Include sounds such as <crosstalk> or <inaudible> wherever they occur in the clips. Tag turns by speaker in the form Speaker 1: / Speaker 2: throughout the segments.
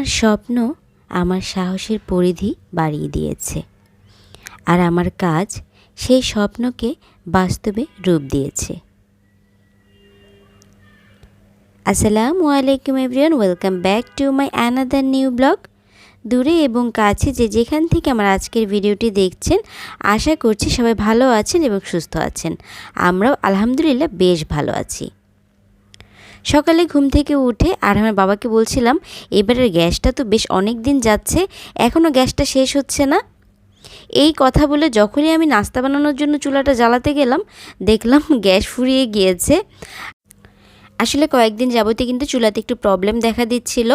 Speaker 1: আমার স্বপ্ন আমার সাহসের পরিধি বাড়িয়ে দিয়েছে। আর আমার কাজ সেই স্বপ্নকে বাস্তবে রূপ দিয়েছে। আসসালামু আলাইকুম everyone, welcome back to my another new blog. দূরে এবং কাছে যে যেখান থেকে আমার আজকের ভিডিওটি দেখছেন, আশা করছি সবাই ভালো আছেন এবং সুস্থ আছেন। আমরাও আলহামদুলিল্লাহ বেশ ভালো আছি। সকালে ঘুম থেকে উঠে আর আমার বাবাকে বলছিলাম, এবারের গ্যাসটা তো বেশ অনেক দিন যাচ্ছে এখনও গ্যাসটা শেষ হচ্ছে না? এই কথা বলে যখনই আমি নাস্তা বানানোর জন্য চুলাটা জ্বালাতে গেলাম, দেখলাম গ্যাস ফুরিয়ে গিয়েছে। আসলে কয়েকদিন যাবতীয় কিন্তু চুলাতে একটু প্রবলেম দেখা দিচ্ছিল।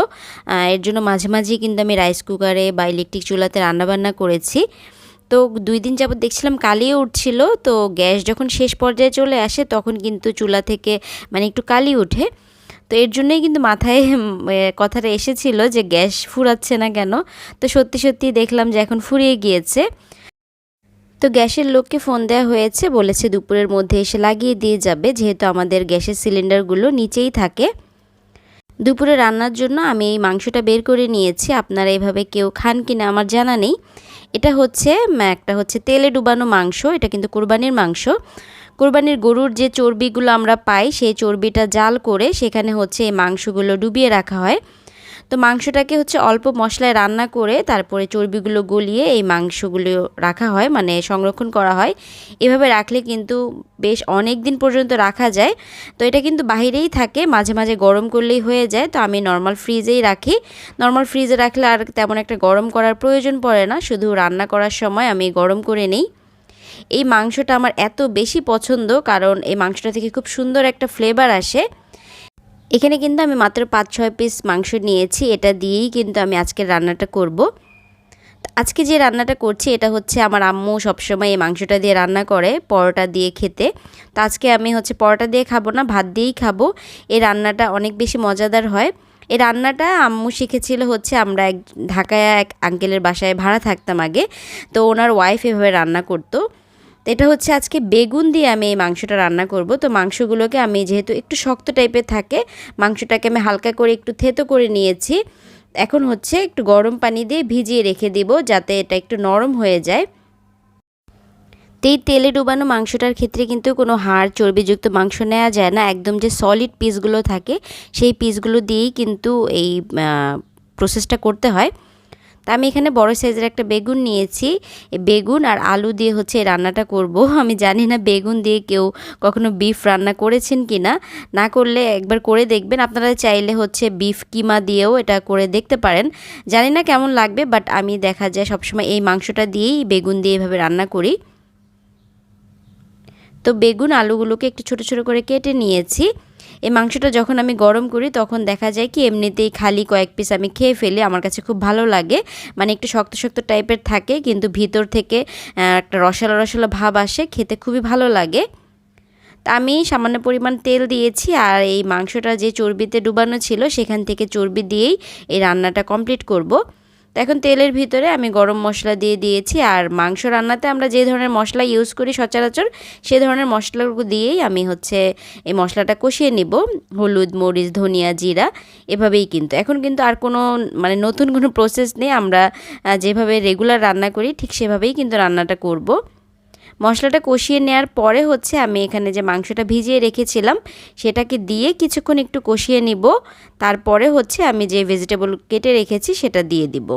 Speaker 1: এর জন্য মাঝে মাঝেই কিন্তু আমি রাইস কুকারে বা ইলেকট্রিক চুলাতে রান্নাবান্না করেছি। তো দুই দিন যাবত দেখছিলাম কালিও উঠছিল, তো গ্যাস যখন শেষ পর্যায়ে চলে আসে তখন কিন্তু চুলা থেকে মানে একটু কালি উঠে তো এর জন্যই কিন্তু মাথায় কথাটা এসেছিল যে গ্যাস ফুরাচ্ছে না কেন? তো সত্যি সত্যি দেখলাম যে এখন ফুরিয়ে গিয়েছে। তো গ্যাসের লোককে ফোন দেওয়া হয়েছে, বলেছে দুপুরের মধ্যে এসে লাগিয়ে দিয়ে যাবে, যেহেতু আমাদের গ্যাসের সিলিন্ডারগুলো নিচেই থাকে। দুপুরে রান্নার জন্য আমি এই মাংসটা বের করে নিয়েছি, আপনারা এভাবে কেউ খান কিনা আমার জানা নেই। এটা হচ্ছে একটা হচ্ছে তেলে ডুবানো মাংস, এটা কিন্তু কোরবানির মাংস। কোরবানির গরুর যে চর্বিগুলো আমরা পাই, সেই চর্বিটা জাল করে সেখানে হচ্ছে এই মাংসগুলো ডুবিয়ে রাখা হয়। তো মাংসটাকে হচ্ছে অল্প মশলায় রান্না করে তারপরে চর্বিগুলো গলিয়ে এই মাংসগুলো রাখা হয় মানে সংরক্ষণ করা হয়। এভাবে রাখলে কিন্তু বেশ অনেক দিন পর্যন্ত রাখা যায়। তো এটা কিন্তু বাহিরেই থাকে, মাঝে মাঝে গরম করলেই হয়ে যায়। তো আমি নর্মাল ফ্রিজেই রাখি। নর্মাল ফ্রিজে রাখলে আর তেমন একটা গরম করার প্রয়োজন পড়ে না, শুধু রান্না করার সময় আমি গরম করে নিই। এই মাংসটা আমার এত বেশি পছন্দ, কারণ এই মাংসটা থেকে খুব সুন্দর একটা ফ্লেভার আসে। এখানে কিন্তু আমি মাত্র পাঁচ ছয় পিস মাংস নিয়েছি, এটা দিয়েই কিন্তু আমি আজকের রান্নাটা করব। আজকে যে রান্নাটা করছি, এটা হচ্ছে আমার আম্মু সবসময় এই মাংসটা দিয়ে রান্না করে, পরোটা দিয়ে খেতে। তো আজকে আমি হচ্ছে পরোটা দিয়ে খাব না, ভাত দিয়েই খাব। এই রান্নাটা অনেক বেশি মজাদার হয়। এই রান্নাটা আম্মু শিখেছিল হচ্ছে, আমরা এক ঢাকায় এক আঙ্কেলের বাসায় ভাড়া থাকতাম আগে, তো ওনার ওয়াইফ এভাবে রান্না করতো। তো এটা হচ্ছে আজকে বেগুন দিয়ে আমি এই মাংসটা রান্না করব। তো মাংসগুলোকে আমি যেহেতু একটু শক্ত টাইপের থাকে, মাংসটাকে আমি হালকা করে একটু থেতো করে নিয়েছি। এখন হচ্ছে একটু গরম পানি দিয়ে ভিজিয়ে রেখে দিব যাতে এটা একটু নরম হয়ে যায়। তো এই তেলে ডুবানো মাংসটার ক্ষেত্রে কিন্তু কোনো হাড় চর্বিযুক্ত মাংস নেওয়া যায় না। একদম যে সলিড পিসগুলো থাকে, সেই পিসগুলো দিয়েই কিন্তু এই প্রসেসটা করতে হয়। তা আমি এখানে বড় সাইজের একটা বেগুন নিয়েছি। বেগুন আর আলু দিয়ে হচ্ছে রান্নাটা করব। <laughs> আমি জানি না বেগুন দিয়ে কেউ কখনো বিফ রান্না করেছেন কি না না করলে একবার করে দেখবেন। আপনারা চাইলে হচ্ছে বিফ কিমা দিয়েও এটা করে দেখতে পারেন। জানি না কেমন লাগবে বাট আমি দেখা যায় সবসময় এই মাংসটা দিয়েই বেগুন দিয়ে এভাবে রান্না করি। তো বেগুন আলুগুলোকে একটু ছোট ছোট করে কেটে নিয়েছি। এই মাংসটা যখন আমি গরম করি, তখন দেখা যায় কি এমনিতেই খালি কয়েক পিস আমি খেয়ে ফেলি। আমার কাছে খুব ভালো লাগে। মানে একটু শক্ত শক্ত টাইপের থাকে, কিন্তু ভিতর থেকে একটা রসালো রসালো ভাব আসে, খেতে খুবই ভালো লাগে। আমি সামান্য পরিমাণ তেল দিয়েছি আর এই মাংসটা যে চর্বিতে ডুবানো ছিল, সেখান থেকে চর্বি দিয়েই এই রান্নাটা কমপ্লিট করব। তো এখন তেলের ভিতরে আমি গরম মশলা দিয়ে দিয়েছি আর মাংস রান্নাতে আমরা যে ধরনের মশলা ইউজ করি সচরাচর, সে ধরনের মশলাগুলো দিয়েই আমি হচ্ছে এই মশলাটা কষিয়ে নিব। হলুদ, মরিচ, ধনিয়া, জিরা, এভাবেই কিন্তু। এখন কিন্তু আর কোনো মানে নতুন কোনো প্রসেস নেই। আমরা যেভাবে রেগুলার রান্না করি, ঠিক সেভাবেই কিন্তু রান্নাটা করব। মশলাটা কষিয়ে নেওয়ার পরে হচ্ছে আমি এখানে যে মাংসটা ভিজিয়ে রেখেছিলাম, সেটাকে দিয়ে কিছুক্ষণ একটু কষিয়ে নিব। তারপরে হচ্ছে আমি যে ভেজিটেবল কেটে রেখেছি, সেটা দিয়ে দিব।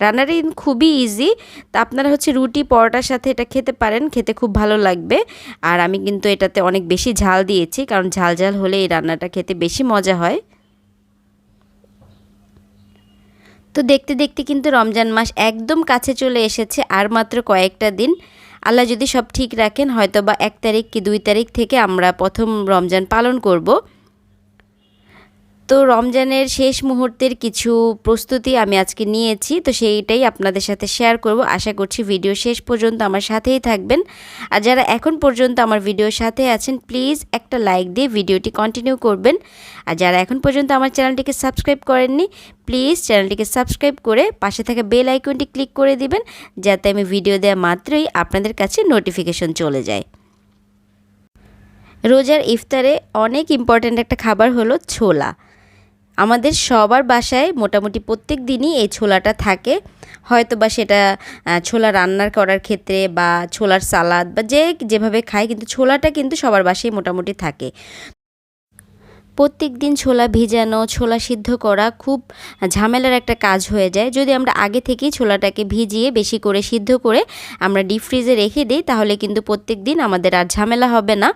Speaker 1: রান্নাটা কিন্তু খুবই ইজি তা আপনারা হচ্ছে রুটি, পরোটার সাথে এটা খেতে পারেন, খেতে খুব ভালো লাগবে। আর আমি কিন্তু এটাতে অনেক বেশি ঝাল দিয়েছি, কারণ ঝাল ঝাল হলে এই রান্নাটা খেতে বেশি মজা হয়। তো দেখতে দেখতে কিন্তু রমজান মাস একদম কাছে চলে এসেছে, আর মাত্র কয়েকটা দিন। আল্লাহ যদি সব ঠিক রাখেন হয়তো বা এক তারিখ কি দুই তারিখ থেকে আমরা প্রথম রমজান পালন করব। তো রমজানের শেষ মুহূর্তের কিছু প্রস্তুতি আমি আজকে নিয়েছি, তো সেইটাই আপনাদের সাথে শেয়ার করব। আশা করছি ভিডিও শেষ পর্যন্ত আমার সাথেই থাকবেন। আর যারা এখন পর্যন্ত আমার ভিডিওর সাথে আছেন প্লিজ একটা লাইক দিয়ে ভিডিওটি কন্টিনিউ করবেন। আর যারা এখন পর্যন্ত আমার চ্যানেলটিকে সাবস্ক্রাইব করেননি প্লিজ চ্যানেলটিকে সাবস্ক্রাইব করে পাশে থাকা বেল আইকনটি ক্লিক করে দিবেন, যাতে আমি ভিডিও দেওয়া মাত্রই আপনাদের কাছে নোটিফিকেশন চলে যায়। রোজার ইফতারে অনেক ইম্পর্ট্যান্ট একটা খাবার হলো ছোলা। আমাদের সবার বাসায় মোটামুটি প্রত্যেক দিনই এই ছোলাটা থাকে। হয়তো বা সেটা ছোলা রান্নার করার ক্ষেত্রে বা ছোলার সালাদ বা যে যেভাবে খায় কিন্তু ছোলাটা কিন্তু সবার বাসায় মোটামুটি থাকে। প্রত্যেক দিন ছোলা ভিজানো, ছোলা সিদ্ধ করা খুব ঝামেলার একটা কাজ হয়ে যায়। যদি আমরা আগে থেকেই ছোলাটাকে ভিজিয়ে বেশি করে সিদ্ধ করে আমরা ডিপ ফ্রিজে রেখে দিই, তাহলে কিন্তু প্রত্যেক দিন আমাদের আর ঝামেলা হবে না।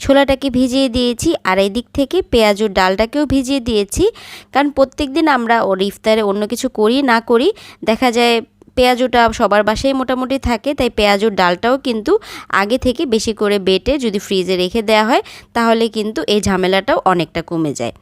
Speaker 1: ছোলাটাকে ভিজিয়ে দিয়েছি আর এই দিক থেকে পেঁয়াজুর ডালটাকেও ভিজিয়ে দিয়েছি। কারণ প্রত্যেক দিন আমরা ওর ইফতারে অন্য কিছু করি, না করি, দেখা যায় পেঁয়াজটা সবার বাসায় মোটামুটি থাকে, তাই পেঁয়াজুর ডালটাও কিন্তু আগে থেকে বেশি করে বেটে যদি ফ্রিজে রেখে দেওয়া হয়, তাহলে কিন্তু এই ঝামেলাটাও অনেকটা কমে যায়।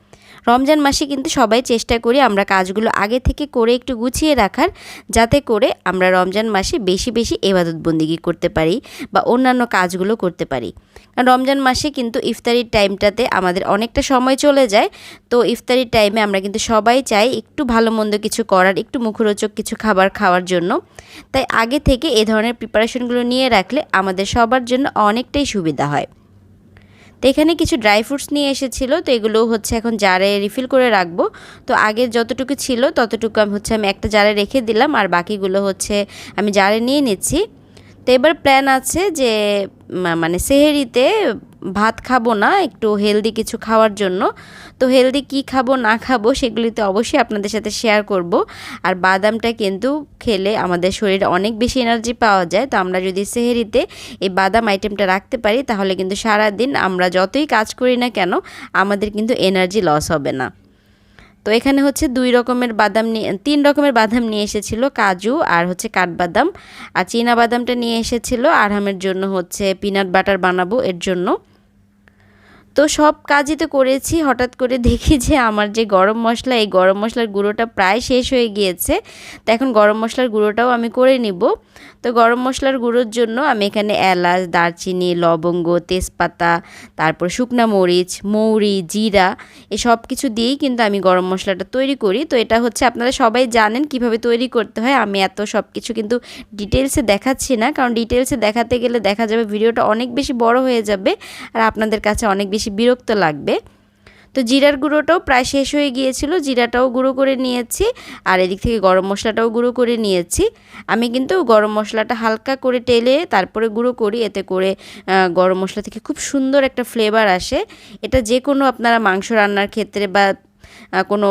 Speaker 1: রমজান মাসে কিন্তু সবাই চেষ্টা করি আমরা কাজগুলো আগে থেকে করে একটু গুছিয়ে রাখার, যাতে করে আমরা রমজান মাসে বেশি বেশি এবাদত বন্দিগি করতে পারি বা অন্যান্য কাজগুলো করতে পারি। কারণ রমজান মাসে কিন্তু ইফতারির টাইমটাতে আমাদের অনেকটা সময় চলে যায়, তো ইফতারির টাইমে আমরা কিন্তু সবাই চাই একটু ভালো মন্দ কিছু করার, একটু মুখরোচক কিছু খাবার খাওয়ার জন্য। তাই আগে থেকে এ ধরনের প্রিপারেশনগুলো নিয়ে রাখলে আমাদের সবার জন্য অনেকটাই সুবিধা হয়। তো এখানে কিছু ড্রাই ফ্রুটস নিয়ে এসেছিল, তো এগুলো হচ্ছে এখন জারে রিফিল করে রাখব। তো আগে যতটুকু ছিল ততটুকু আমি হচ্ছে আমি একটা জারে রেখে দিলাম, আর বাকিগুলো হচ্ছে আমি জারে নিয়ে নিচ্ছি। তো এবার প্ল্যান আছে যে মানে সেহেরিতে ভাত খাব না, একটু হেলদি কিছু খাওয়ার জন্য। তো হেলদি কি খাব, না খাব, সেগুলিতে অবশ্যই আপনাদের সাথে শেয়ার করব। আর বাদামটা কিন্তু খেলে আমাদের শরীরে অনেক বেশি এনার্জি পাওয়া যায়। তো আমরা যদি সেহেরিতে এই বাদাম আইটেমটা রাখতে পারি, তাহলে কিন্তু সারা দিন আমরা যতই কাজ করি না কেন, আমাদের কিন্তু এনার্জি লস হবে না। তো এখানে হচ্ছে দুই রকমের বাদাম নিয়ে, তিন রকমের বাদাম নিয়ে এসেছিল, কাজু আর হচ্ছে কাঠবাদাম। আর চীনা বাদামটা নিয়ে এসেছিল আরহামের জন্য হচ্ছে পিনাট বাটার বানাবো এর জন্য। তো সব কাজই তো করেছি, হঠাৎ করে দেখি যে আমার যে গরম মশলা, এই গরম মশলার গুঁড়োটা প্রায় শেষ হয়ে গিয়েছে। তো এখন গরম মশলার গুঁড়োটাও আমি করে নিব। তো গরম মশলার গুঁড়োর জন্য আমি এখানে এলাচ, দারচিনি, লবঙ্গ, তেজপাতা, তারপর শুকনা মরিচ, মৌরি, জিরা এই সব কিছু দিয়েই কিন্তু আমি গরম মশলাটা তৈরি করি। তো এটা হচ্ছে আপনারা সবাই জানেন কীভাবে তৈরি করতে হয়। আমি এত সব কিছু কিন্তু ডিটেলসে দেখাচ্ছি না, কারণ ডিটেলসে দেখাতে গেলে দেখা যাবে ভিডিওটা অনেক বেশি বড় হয়ে যাবে আর আপনাদের কাছে অনেক বেশি বিরক্ত লাগবে। তো জিরার গুঁড়োটাও প্রায় শেষ হয়ে গিয়েছিল, জিরাটাও গুঁড়ো করে নিয়েছি আর এদিক থেকে গরম মশলাটাও গুঁড়ো করে নিয়েছি। আমি কিন্তু গরম মশলাটা হালকা করে টেলে তারপরে গুঁড়ো করি, এতে করে গরম মশলা থেকে খুব সুন্দর একটা ফ্লেভার আসে। এটা যে কোনো আপনারা মাংস রান্নার ক্ষেত্রে বা কোনো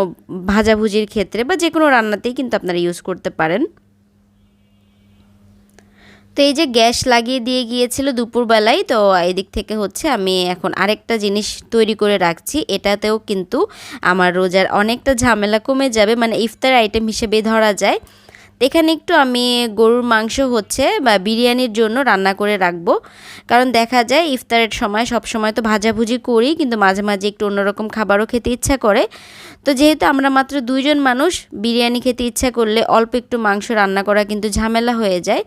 Speaker 1: ভাজাভুজির ক্ষেত্রে বা যে কোনো রান্নাতেই কিন্তু আপনারা ইউজ করতে পারেন। তো এই যে গ্যাস লাগিয়ে দিয়ে গিয়েছিল দুপুরবেলায়, তো এদিক থেকে হচ্ছে আমি এখন আরেকটা জিনিস তৈরি করে রাখছি। এটাতেও কিন্তু আমার রোজার অনেকটা ঝামেলা কমে যাবে। মানে ইফতার আইটেম হিসেবে ধরা যায়। এখানে একটু আমি গরুর মাংস হচ্ছে বা বিরিয়ানির জন্য রান্না করে রাখব। কারণ দেখা যায় ইফতারের সময় সব সময় তো ভাজাভুজি করি, কিন্তু মাঝে মাঝে একটু অন্যরকম খাবারও খেতে ইচ্ছা করে। তো যেহেতু আমরা মাত্র দুইজন মানুষ, বিরিয়ানি খেতে ইচ্ছা করলে অল্প একটু মাংস রান্না করা কিন্তু ঝামেলা হয়ে যায়।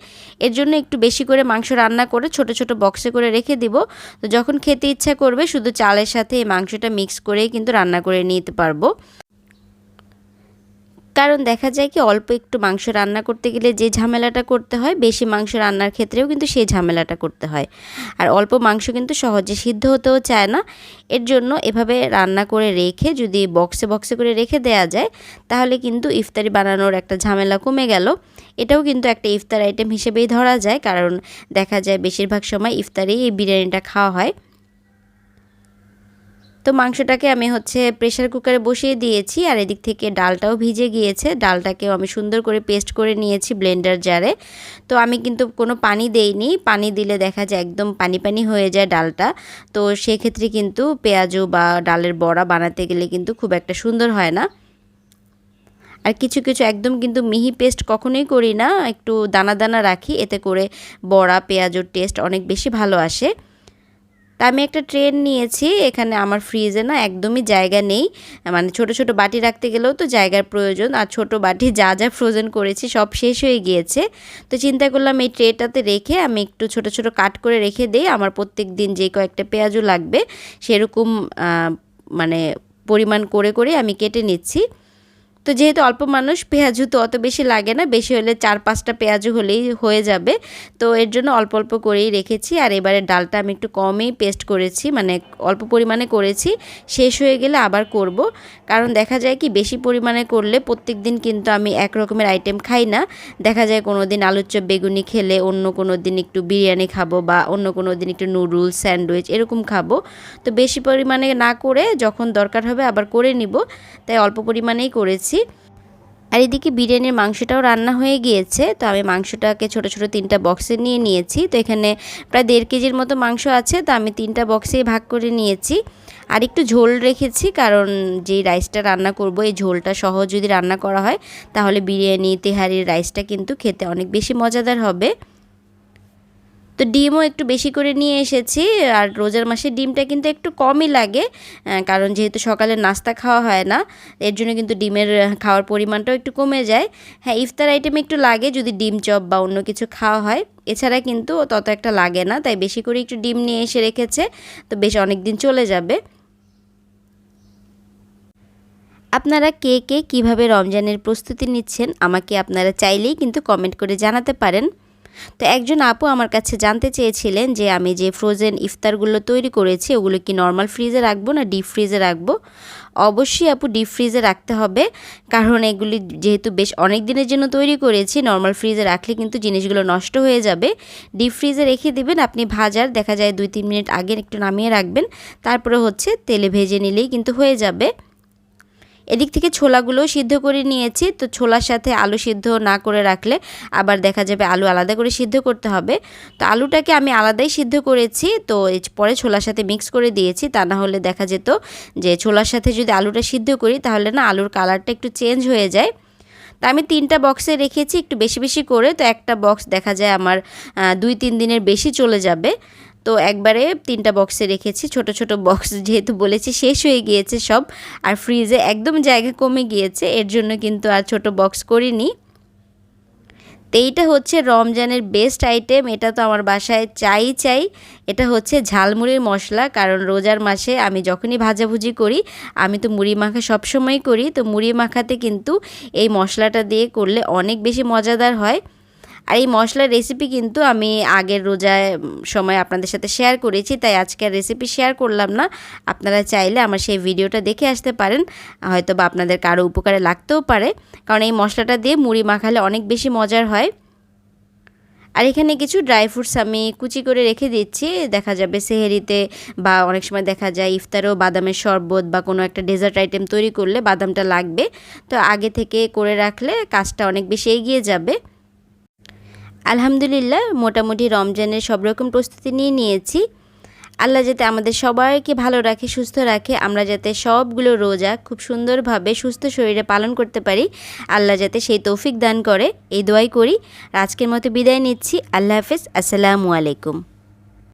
Speaker 1: এর জন্য একটু বেশি করে মাংস রান্না করে ছোট ছোট বক্সে করে রেখে দিব। তো যখন খেতে ইচ্ছা করবে, শুধু চালের সাথে এই মাংসটা মিক্স করেই কিন্তু রান্না করে নিতে পারব। কারণ দেখা যায় কি, অল্প একটু মাংস রান্না করতে গেলে যে ঝামেলাটা করতে হয়, বেশি মাংস রান্নার ক্ষেত্রেও কিন্তু সেই ঝামেলাটা করতে হয়। আর অল্প মাংস কিন্তু সহজে সিদ্ধ হতেও চায় না। এর জন্য এভাবে রান্না করে রেখে যদি বক্সে বক্সে করে রেখে দেয়া যায়, তাহলে কিন্তু ইফতারি বানানোর একটা ঝামেলা কমে গেল। এটাও কিন্তু একটা ইফতার আইটেম হিসেবেই ধরা যায়, কারণ দেখা যায় বেশিরভাগ সময় ইফতারেই এই বিরিয়ানিটা খাওয়া হয়। তো মাংসটাকে আমি হচ্ছে প্রেশার কুকারে বসিয়ে দিয়েছি আর এদিক থেকে ডালটাও ভিজে গিয়েছে। ডালটাকেও আমি সুন্দর করে পেস্ট করে নিয়েছি ব্লেন্ডার জারে তো আমি কিন্তু কোনো পানি দেইনি, পানি দিলে দেখা যায় একদম পানি পানি হয়ে যায় ডালটা। তো সেক্ষেত্রে কিন্তু পেঁয়াজও বা ডালের বড়া বানাতে গেলে কিন্তু খুব একটা সুন্দর হয় না। আর কিছু কিছু একদম কিন্তু মিহি পেস্ট কখনোই করি না, একটু দানা দানা রাখি, এতে করে বড়া, পেঁয়াজের টেস্ট অনেক বেশি ভালো আসে। তা আমি একটা ট্রেন নিয়েছি, এখানে আমার ফ্রিজে না একদমই জায়গা নেই। মানে ছোট ছোট বাটি রাখতে গেলেও তো জায়গার প্রয়োজন, আর ছোট বাটি <laughs> যা যা ফ্রোজেন করেছি সব শেষ হয়ে গিয়েছে। তো চিন্তা করলাম এই ট্রেটাতে রেখে আমি একটু ছোট ছোট কাট করে রেখে দিই, আমার প্রত্যেক দিন যে কয়েকটা পেঁয়াজও লাগবে, সেরকম মানে পরিমাণ করে করে আমি কেটে নিচ্ছি। তো যেহেতু অল্প মানুষ পেঁয়াজু তো অত বেশি লাগে না, বেশি হলে চার পাঁচটা পেঁয়াজু হলেই হয়ে যাবে। তো এর জন্য অল্প অল্প করেই রেখেছি, আর এবারে ডালটা আমি একটু কমেই পেস্ট করেছি মানে অল্প পরিমাণে করেছি, শেষ হয়ে গেলে আবার করব। কারণ দেখা যায় কি, বেশি পরিমাণে করলে প্রত্যেক দিন কিন্তু আমি এক রকমের আইটেম খাই না। দেখা যায় কোনো দিন আলুর চপ বেগুনি খেলে অন্য কোনো দিন একটু বিরিয়ানি খাব বা অন্য কোনো দিন একটু নুডলস স্যান্ডউইচ এরকম খাব। তো বেশি পরিমাণে না করে যখন দরকার হবে আবার করে নিব। তাই অল্প পরিমাণেই করেছি। আর এদিকে বিরিয়ানির মাংসটাও রান্না হয়ে গিয়েছে। তো আমি মাংসটাকে ছোট ছোট তিনটা বক্সে নিয়ে নিয়েছি। তো এখানে প্রায় দেড় কেজির মতো মাংস আছে। তো আমি তিনটা বক্সেই ভাগ করে নিয়েছি। আর একটু ঝোল রেখেছি, কারণ যেই রাইসটা রান্না করব, এই ঝোলটা সহ যদি রান্না করা হয়, তাহলে বিরিয়ানি, তেহারির রাইসটা কিন্তু খেতে অনেক বেশি মজাদার হবে। তো ডিমও একটু বেশি করে নিয়ে এসেছি, আর রোজার মাসে ডিমটা কিন্তু একটু কমই লাগে কারণ যেহেতু সকালে নাস্তা খাওয়া হয় না, এর জন্য কিন্তু ডিমের খাওয়ার পরিমাণটাও একটু কমে যায়। হ্যাঁ ইফতার আইটেম একটু লাগে যদি ডিম চপ বা অন্য কিছু খাওয়া হয়, এছাড়া কিন্তু তত একটা লাগে না, তাই বেশি করে একটু ডিম নিয়ে এসে রেখেছে, তো বেশ অনেক দিন চলে যাবে। আপনারা কে কে কীভাবে রমজানের প্রস্তুতি নিচ্ছেন, আমাকে আপনারা চাইলেই কিন্তু কমেন্ট করে জানাতে পারেন। তো একজন আপু আমার কাছে জানতে চেয়েছিলেন যে আমি যে ফ্রোজেন ইফতারগুলো তৈরি করেছি, ওগুলো কি নর্মাল ফ্রিজে রাখব না ডিপ ফ্রিজে রাখব? অবশ্যই আপু ডিপ ফ্রিজে রাখতে হবে, কারণ এগুলি যেহেতু বেশ অনেক দিনের জন্য তৈরি করেছি নর্মাল ফ্রিজে রাখলে কিন্তু জিনিসগুলো নষ্ট হয়ে যাবে। ডিপ ফ্রিজে রেখে দিবেন আপনি ভাজার, দেখা যায় দুই তিন মিনিট আগে একটু নামিয়ে রাখবেন, তারপরে হচ্ছে তেলে ভেজে নিলেই কিন্তু হয়ে যাবে। এদিক থেকে ছোলাগুলো সিদ্ধ করে নিয়েছি। তো ছোলার সাথে আলু সিদ্ধ না করে রাখলে আবার দেখা যাবে আলু আলাদা করে সিদ্ধ করতে হবে। তো আলুটাকে আমি আলাদাই সিদ্ধ করেছি। তো পরে ছোলার সাথে মিক্স করে দিয়েছি। তা না হলে দেখা যেত যে ছোলার সাথে যদি আলুটা সিদ্ধ করি তাহলে না আলুর কালারটা একটু চেঞ্জ হয়ে যায়। তা আমি তিনটা বক্সে রেখেছি একটু বেশি বেশি করে। তো একটা বক্স দেখা যায় আমার দুই, তিন দিনের বেশি চলে যাবে। তো একবারে তিনটা বক্সে রেখেছি। ছোট ছোট বক্স যেহেতু বলেছি, শেষ হয়ে গিয়েছে সব। আর ফ্রিজে একদম জায়গা কমে গিয়েছে, এর জন্য কিন্তু আর ছোট বক্স করিনি। তো এইটা হচ্ছে রমজানের বেস্ট আইটেম এটা তো আমার বাসায় চাই চাই। এটা হচ্ছে ঝালমুড়ির মশলা, কারণ রোজার মাসে আমি যখনই ভাজাভুজি করি, আমি তো মুড়ি মাখা সবসময় করি। তো মুড়ি মাখাতে কিন্তু এই মশলাটা দিয়ে করলে অনেক বেশি মজাদার হয়। আর এই মশলার রেসিপি কিন্তু আমি আগের রোজায় সময় আপনাদের সাথে শেয়ার করেছি, তাই আজকের রেসিপি শেয়ার করলাম না। আপনারা চাইলে আমার সেই ভিডিওটা দেখে আসতে পারেন। হয়তো বা আপনাদের কারও উপকারে লাগতেও পারে। কারণ এই মশলাটা দিয়ে মুড়ি মাখালে অনেক বেশি মজার হয়। আর এখানে কিছু ড্রাই ফ্রুটস আমি কুচি করে রেখে দিচ্ছি। দেখা যাবে সেহেরিতে বা অনেক সময় দেখা যায় ইফতারেও বাদামের শরবত বা কোনো একটা ডেজার্ট আইটেম তৈরি করলে বাদামটা লাগবে। তো আগে থেকে করে রাখলে কাজটা অনেক বেশি এগিয়ে যাবে। আলহামদুলিল্লাহ, মোটামুটি রমজানের সব রকম প্রস্তুতি নিয়ে নিয়েছি। আল্লাহ যাতে আমাদের সবাইকে ভালো রাখে, সুস্থ রাখে, আমরা যাতে সবগুলো রোজা খুব সুন্দরভাবে সুস্থ শরীরে পালন করতে পারি, আল্লাহ যাতে সেই তৌফিক দান করে। এই দোয়াই করি। আজকের মতো বিদায় নিচ্ছি। আল্লাহ হাফেজ। আসসালামু আলাইকুম।